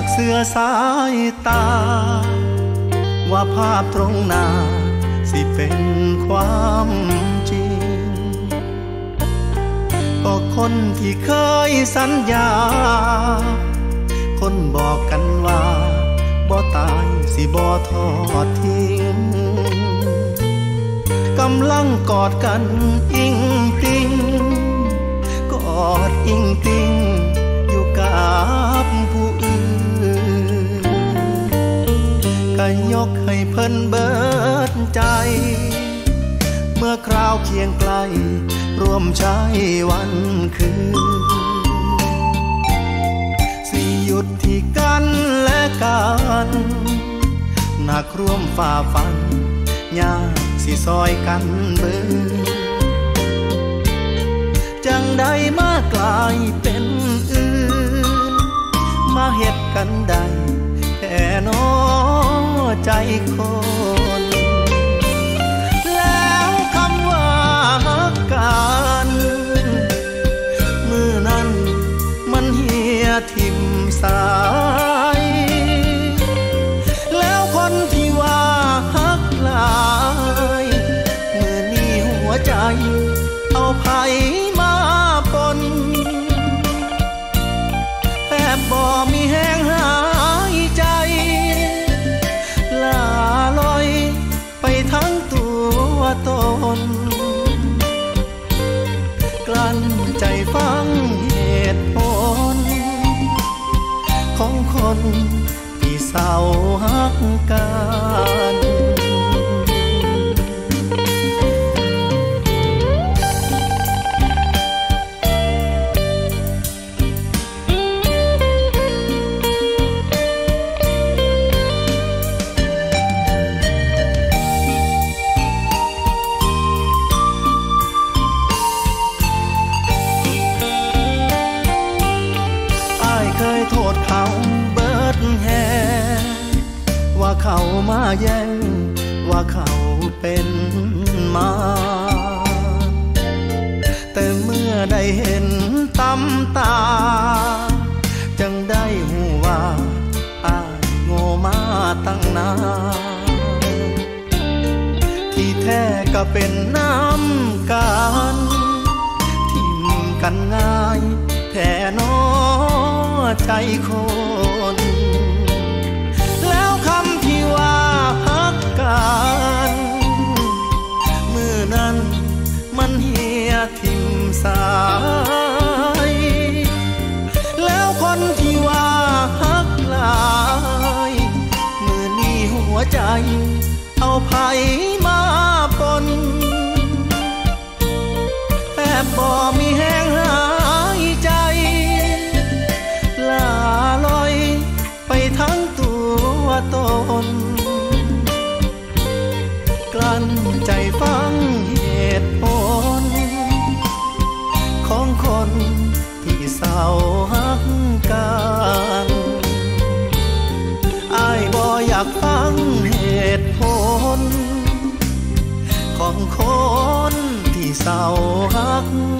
ากเสือสายตา ว่าภาพตรงหน้าสิเป็นความจริง ก็คนที่เคยสัญญา คนบอกกันว่าบ่ตายสิบ่ทอดทิ้ง กำลังกอดกันอิงติาวเคียงไกล ร่วมใช้วันคืนสิหยุดที่กันและกันหนักร่วมฝ่าฟันยากสิซอยกันเบิดจังใดมากลายเป็นอื่น มาเฮ็ดกันใดแค่นอใจคน ตน กลั้นใจฟังเหตุผล ของคนที่เศร้าฮักกัน แย่งว่าเขาเป็นมา แต่เมื่อได้เห็นตำตา จังได้หูว่าอ้ายโง่มาตั้งนานที่แท้ก็เป็นน้ำกันทิมกันง่าย แท่นอใจคน เอาไผ เศร้าหัก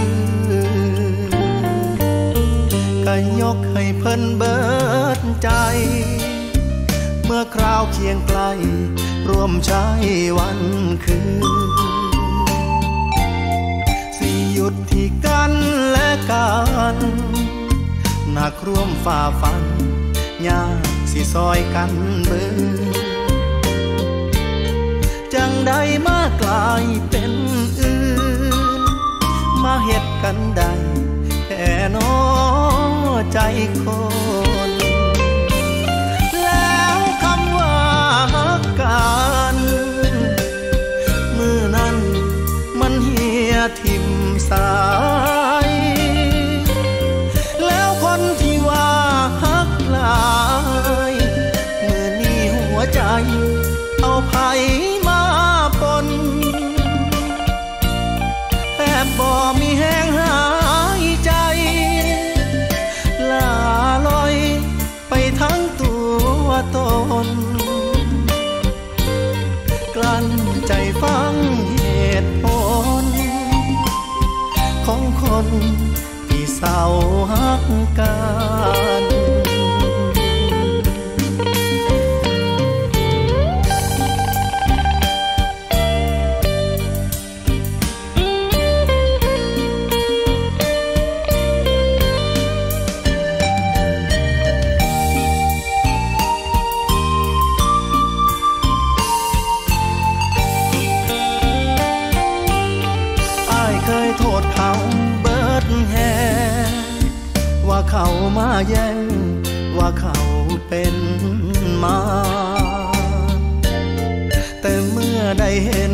น ก็ยกให้เพิ่นเบิดใจ เมื่อคราวเคียงไกล ร่วมใช้วันคืนสิหยุดที่กันและกันหนักร่วมฝ่าฟันยากสิซอยกันเบิดจังใดมากลายเป็นอื่น มาเฮ็ดกันได้แค่นอ ใเศร้าฮักกัน เขามาแย่งว่าเขาเป็นมา แต่เมื่อได้เห็น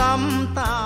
ตำตา